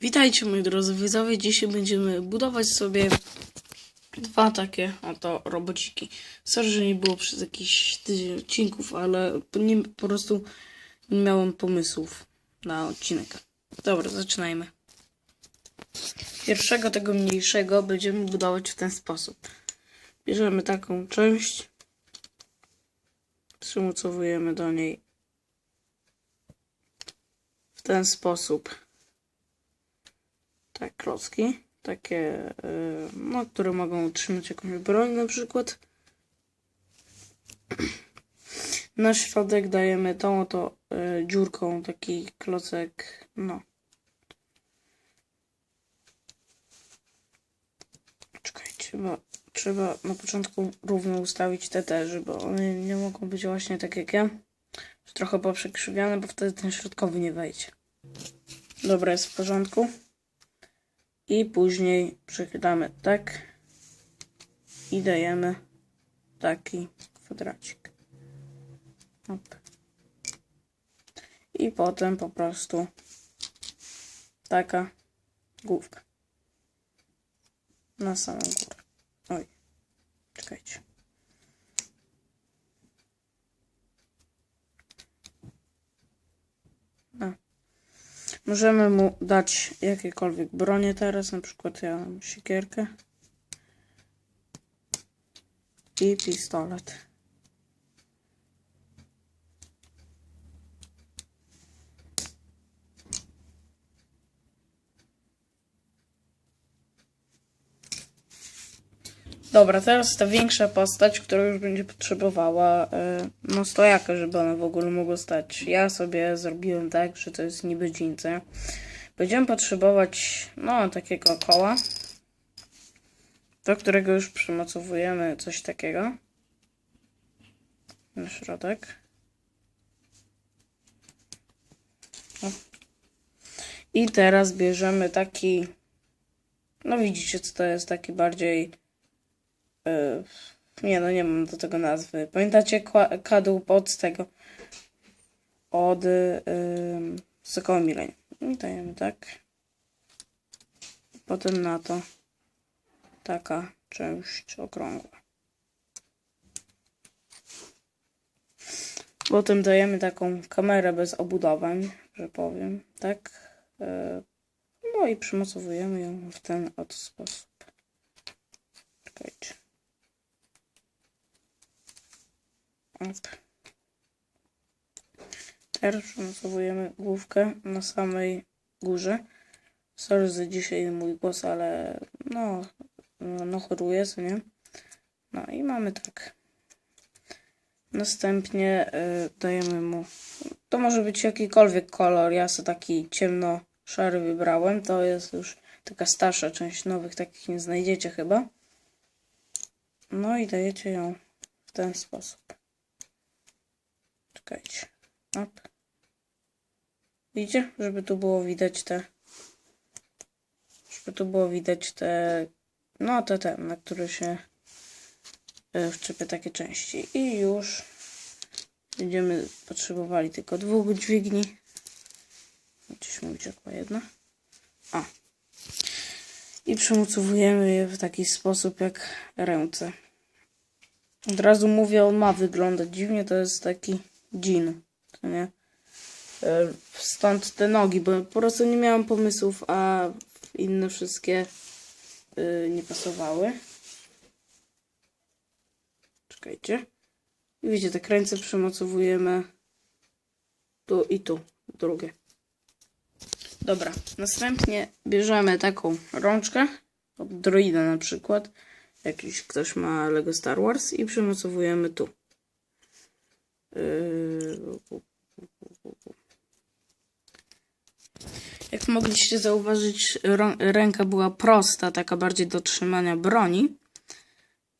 Witajcie moi drodzy widzowie, dzisiaj będziemy budować sobie dwa takie oto robociki. Sorry, że nie było przez jakiś tydzień odcinków, ale po, nie, po prostu nie miałem pomysłów na odcinek. Dobra, zaczynajmy. Pierwszego tego mniejszego będziemy budować w ten sposób. Bierzemy taką część, przymocowujemy do niej w ten sposób tak, klocki, takie, y, no, które mogą utrzymać jakąś broń na przykład. Na środek dajemy tą oto y, dziurką taki klocek, no. Czekajcie, bo trzeba na początku równo ustawić te też, bo one nie mogą być właśnie tak jak ja. Trochę poprzekrzywiane, bo wtedy ten środkowy nie wejdzie. Dobra, jest w porządku. I później przechylamy tak i dajemy taki kwadracik. Op. I potem po prostu taka główka na samą górę. Oj, czekajcie. No. Możemy mu dać jakiekolwiek bronie teraz, na przykład ja mam siekierkę i pistolet. Dobra, teraz ta większa postać, która już będzie potrzebowała y, no żeby ona w ogóle mogła stać. Ja sobie zrobiłem tak, że to jest niby dżince. Będziemy potrzebować no takiego koła, do którego już przymocowujemy coś takiego na środek. O. I teraz bierzemy taki, no widzicie co to jest, taki bardziej Yy, nie no, nie mam do tego nazwy. Pamiętacie kadłub od tego? Od yy, Sokoła Mileń. I dajemy tak. Potem na to taka część okrągła. Potem dajemy taką kamerę bez obudowań, że powiem, tak? Yy, no i przymocowujemy ją w ten oto sposób. Czekajcie. Teraz przymocowujemy główkę na samej górze. Sorry za dzisiaj mój głos, ale no, no, no choruję, co nie? No i mamy tak. Następnie y, dajemy mu, to może być jakikolwiek kolor, ja sobie taki ciemno-szary wybrałem, to jest już taka starsza część, nowych takich nie znajdziecie chyba. No i dajecie ją w ten sposób. Czekajcie. Op. Widzicie? Żeby tu było widać te. Żeby tu było widać te. No te te, na które się e, wczepia takie części. I już będziemy potrzebowali tylko dwóch dźwigni. Gdzieś mówić jaka jedna. A. I przymocowujemy je w taki sposób jak ręce. Od razu mówię, on ma wyglądać dziwnie, to jest taki dżin, to nie? E, Stąd te nogi, bo po prostu nie miałam pomysłów, a inne wszystkie y, nie pasowały. Czekajcie. I widzicie, te krańce przymocowujemy tu i tu, drugie. Dobra, następnie bierzemy taką rączkę, od droida na przykład, jakiś ktoś ma Lego Star Wars i przymocowujemy tu. Yy, Jak mogliście zauważyć, ręka była prosta, taka bardziej do trzymania broni.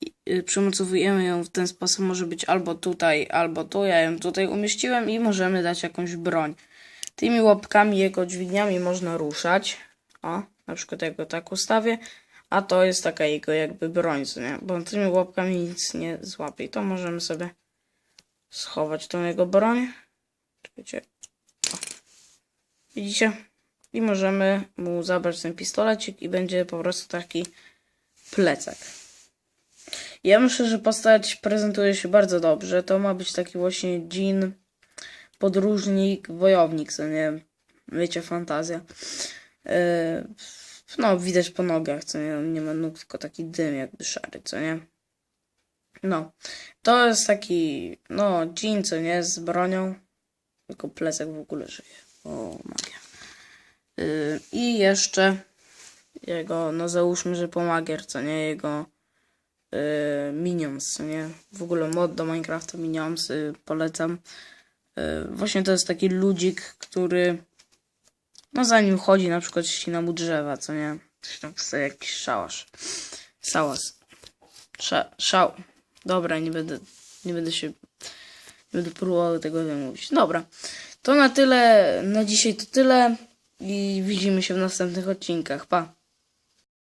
I, y, Przymocowujemy ją w ten sposób, może być albo tutaj, albo tu. Ja ją tutaj umieściłem i możemy dać jakąś broń. Tymi łapkami, jego dźwigniami można ruszać. O, na przykład jak go tak ustawię. A to jest taka jego jakby broń, nie? Bo tymi łapkami nic nie złapie. To możemy sobie schować tą jego broń. Czekajcie. O. Widzicie? I możemy mu zabrać ten pistolecik i będzie po prostu taki plecak. Ja myślę, że postać prezentuje się bardzo dobrze. To ma być taki właśnie dżin, podróżnik, wojownik, co nie? Wiecie, fantazja. Yy, no, widać po nogach, co nie? Nie ma nóg, tylko taki dym jakby szary, co nie? No, to jest taki, no, dżin, co nie? Z bronią. Tylko plecak w ogóle żyje. O, magia. Yy, I jeszcze jego, no załóżmy, że pomagier, co nie? Jego yy, Minions, co nie? W ogóle mod do Minecrafta Minions yy, polecam. Właśnie to jest taki ludzik, który no zanim chodzi, na przykład ścina mu drzewa, co nie? Coś tam jakiś szałasz. Sałas. Sza, szał. Dobra, nie będę, nie będę się, nie będę próbował tego wymówić. Dobra. To na tyle, na dzisiaj to tyle i widzimy się w następnych odcinkach. Pa.